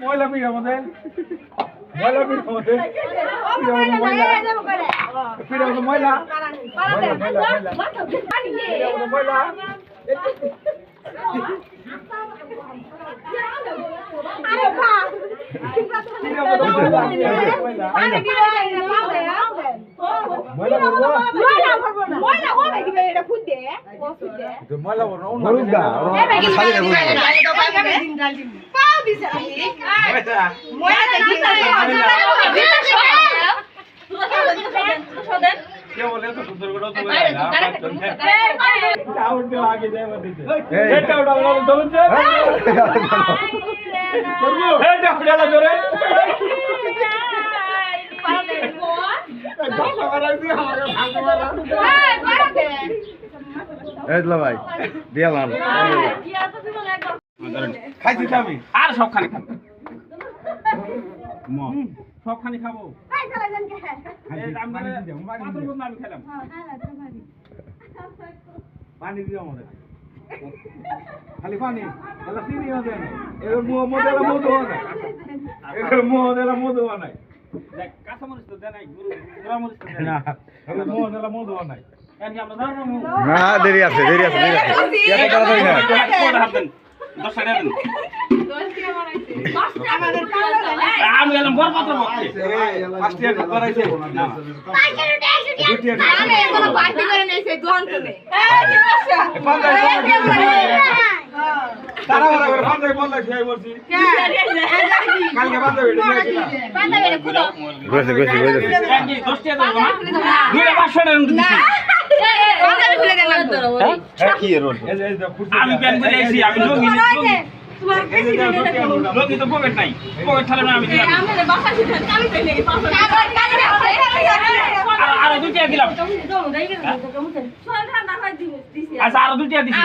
ময়লা পিঠ আমাদের ময়লা পিঠ আমাদের ময়লা পিঠ আমাদের ময়লা ময়লা ময়লা ময়লা ময়লা ময়লা করব ময়লা করব তো পানি খালি পানি এলা চিনি হবে এর মুহ মধু মধু হয় না না। দেরি আছে দেরি আছে দেরি আছে। এত তাড়াতাড়ি না। হাত দেন দশ টাকা দেন। আমি এলাম বড় পাত্র বক্তে তারা ওরা করে বান্ধব বল লাগছে আমি বলছি কালকে বান্ধব এটা নিয়েছিলাম গেছে গেছে গেছে একই দশ টাকা দেবো না দুইটা পাঁচশো টাকা দিচ্ছি কি রোল? এই যে এই আমি প্যান করে এসেছি আমি লঙ্গি লঙ্গি এই যে এই যে লঙ্গি তো পকেট নাই। পকেট থাকলে না আমি দিলাম। আর আচ্ছা দিছি।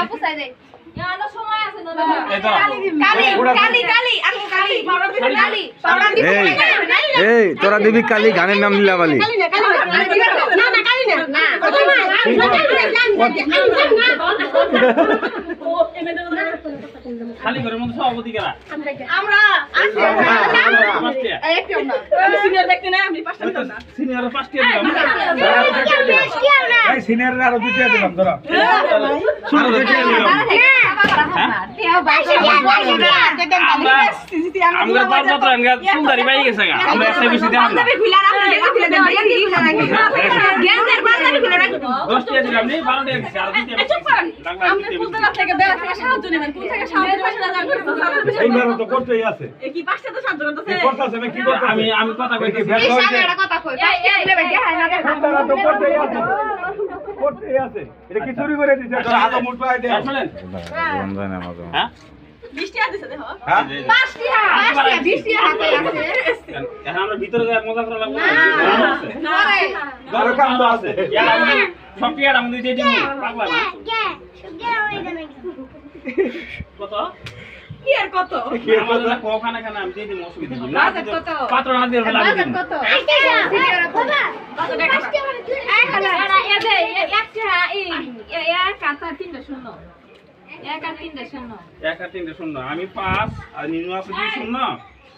এই তোরা দিবি কালি গানের নাম খালি ঘরের মধ্যে কেরা সিনিয়র আরও দিলাম ধরো আরও দুইটা দিলাম আমি আমি কথা কইতে ব্যর্থ হয়েছে তারা তো করতেই আছে। এটা কি চুরি করে দিছে? তোর হাতে মুঠ পাই দে শুনেন। রমজান আমাজন হ্যাঁ কত? কি আর কত? আমাদের না কখানে খানে আমি দিয়ে দিব অসুবিধা নেই। না পাত্র না দিয়ে ফেলা আমি পাঁচ আর নিনু আছে শূন্য। আচ্ছা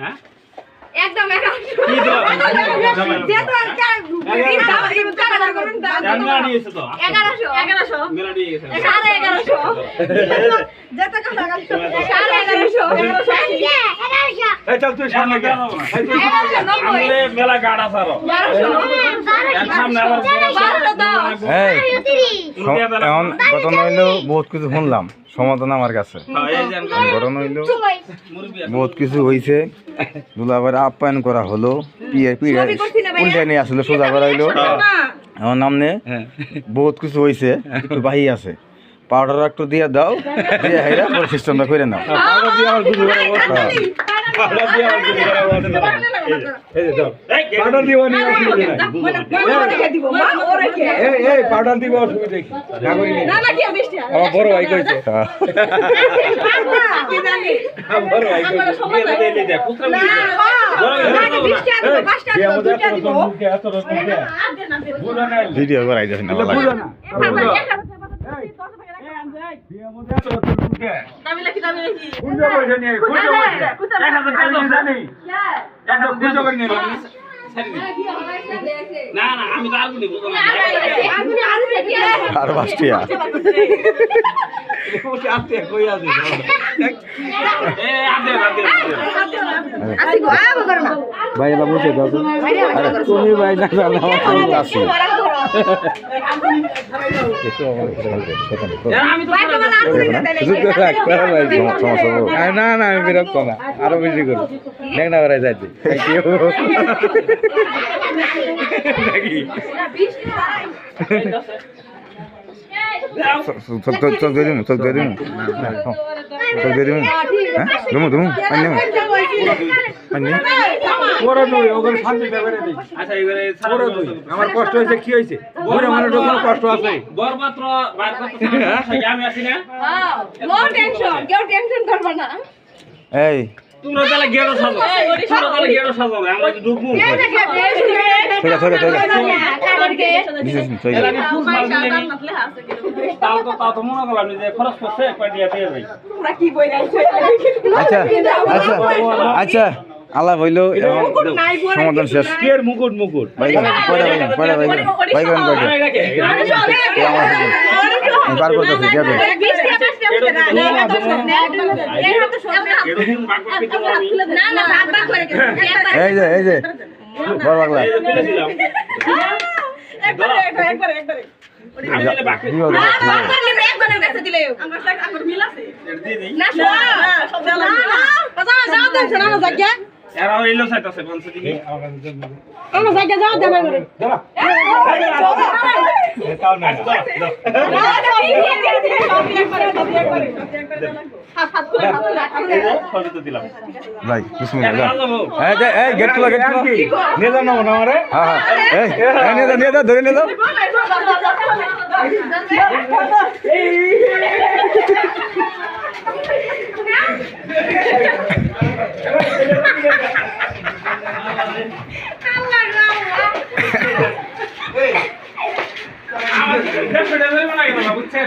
হ্যাঁ? একদম মেলা গাড়া সারো এখন ঘটনা হইল বহুত কিছু শুনলাম। সমাধান আমার কাছে। ঘটনা হইল বহুত কিছু হয়েছে দুলাবার আপ্যায়ন করা হলো উল্টা নিয়ে আসলে সোজা করা হইল আমার নামনে বহুত কিছু হয়েছে একটু বাহি আছে। পাউডার একটু দিয়ে দাও দিয়ে হেরা পরে সিস্টেমটা করে নাও পাউডার দিয়ে আমার গুলি করা বসে দিয়ে আমার গুলি করা বসে যে দাও পাউডার দিব নি অসুবিধা নাই দিব মা ওরে কে এই এই পাউডার দিব অসুবিধা কি না করি নি না না কি বৃষ্টি আমার বড় ভাই কইছে হ্যাঁ। কি জানি আমার বড় ভাই আমার কইছে সময় নাই না না বৃষ্টি আছে পাঁচটা দিয়ে আছে আমাদের দুইটা এত দিব রকম মুখে এত রকম মুখে বুঝো না ভিডিও করাই যাচ্ছে না বুঝো ভালো না বুঝো দিয়ে আমাদের এত রকম মুখে দামি লাগি দামি লাগি বুঝো কইছে নি বুঝো কইছে এক হাজার টাকা জানি একদম বুঝো করে নি না না আমি তো আসতে কই আছে ভাই তো। ভাই জানো আমার ফোন আছে আমি তো না না আমি বিরক্ত না আরও বেশি করি দেখ না বেড়াই যাইতে চোখ চোখ চোখ দিয়ে দিয়ে হ্যাঁ আচ্ছা আমার কি মানে আছে আছি এই তোমরা তাহলে গেরো সাজো তোমরা তাহলে গেরো সাজো আমরা একটু ঢুকবো ঠিক আছে ঠিক আছে ঠিক আছে দিছিস নি, চলে যা। আমি ফুল মাল দিলে নি। তাও তো তাও তো মনে করলাম যে খরচ করছে একবার দিয়ে দিয়ে যাই তোমরা কি বই রাখছো আচ্ছা আচ্ছা আচ্ছা আল্লাহ বইলো এবং সমাধান শেষ কি এর মুকুট মুকুট ভাই পয়লা ভাই পয়লা ভাই ভাই করেন কয়টা আমি এটাকে এই আমার সাথে। আমি পার করতেছি ঠিক আছে বৃষ্টি পাঁচটা উঠে না না তো সব না এটা তো সব এরকম বাক বাক দিতে আমি না না ভাগ ভাগ করে গেছে এই যে এই যে বড় পাগলা এই যে ফেলেছিলাম একবারে একবারে একবারে একবারে আমি দিলে বাক কি হবে ভাগ করলে একজনের কাছে আছে কথা যাও দেন শোনা না জায়গা এরা হইল চাইতাছে বলছে দিকে আমার জায়গা যাও দেন করে দাঁড়া তাও না এই যে সবই তো দিলাম ভাই বিসমিল্লাহ এরা যা। যাব এই যে এই গেট খোলা গেট খোলা নিয়ে যাও না আমারে হ্যাঁ হ্যাঁ এই এই নিয়ে যাও নিয়ে যাও ধরে নিয়ে যাও দেড়শো টাকা ধরে বানাই দেবো, বুঝছেন?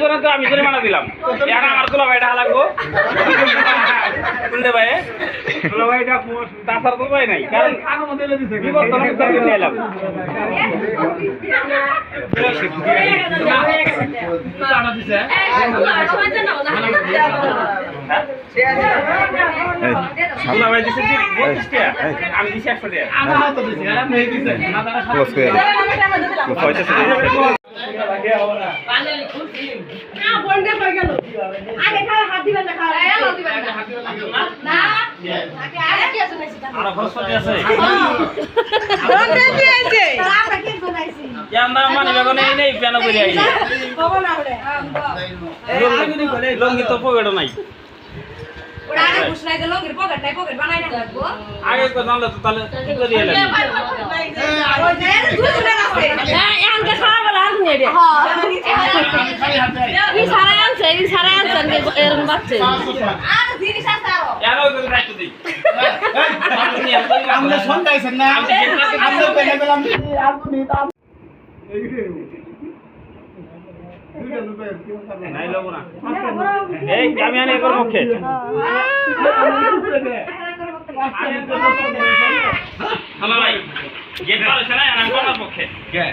জোরে তো আমি জোরে মানা দিলাম এখন আমার তোলা ভাইটা লাগবো শুনলে ভাই তোলা ভাইটা তাছাড়া তো ভাই নাই কারণ আমি আমি দিচ্ছি একশো টাকা মানে লঙ্গি তো পকেটও নাই আগে ঘুষলাই দিল গির পকেট নাই পকেট বানাই না লাগবো আগে তো জানলে তো তাহলে কি করে এলেন ওই যে দুজনে আছে হ্যাঁ এখানকে খাওয়া বলা আর নিয়ে দে। হ্যাঁ। এই সারা আনছে এই সারা আনছে এরকম বাচ্চা আর জিনিস আছে আরও। এর ওই করে রাখতে দিই। আমরা সন্ধ্যাইছেন না? আমরা পেলে পেলাম নাই লব না এই আমি আনি একবার মুখে হ্যালো ভাই গেট ভালো ছিল না আমি কোন পক্ষে কে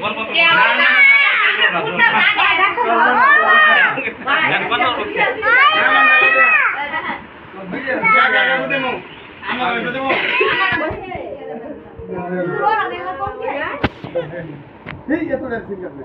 ওর পক্ষে না না না কোন পক্ষে এই এত রেসিং আছে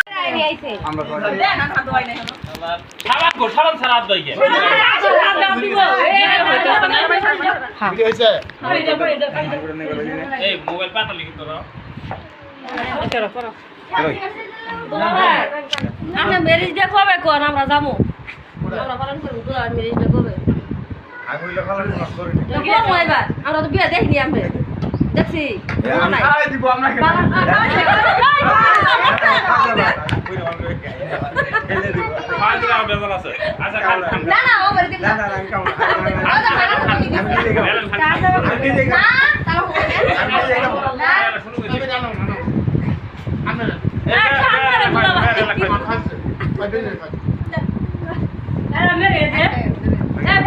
আমরা মেরিজ দেখো কোন আমরা যাব আমরা পালন করব মেরিজ দেখো আমরা তো বিয়ে দেখিনি আমরা দেখছি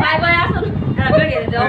ভাই ভাই আসুন বেড়ে দেওয়া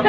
না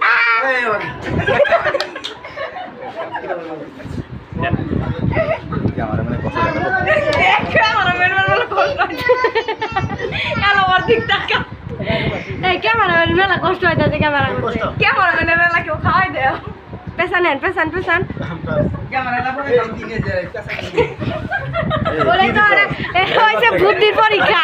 ক্যামেরাম্যান মেলা কষ্ট হইতেছে ক্যামেরাম্যান ক্যামেরাম্যানের মেলা কেউ খাওয়াই দেয়। পেছান নেন পেছান পেছান বলে তো হয়েছে বুদ্ধির পরীক্ষা।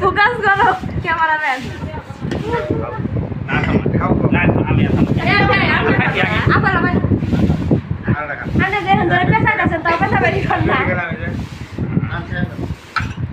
ফোকাস করো ক্যামেরাম্যান আপনারা দেখেন ধরে পেশায় আছেন তাও পেশা বাড়ি কর না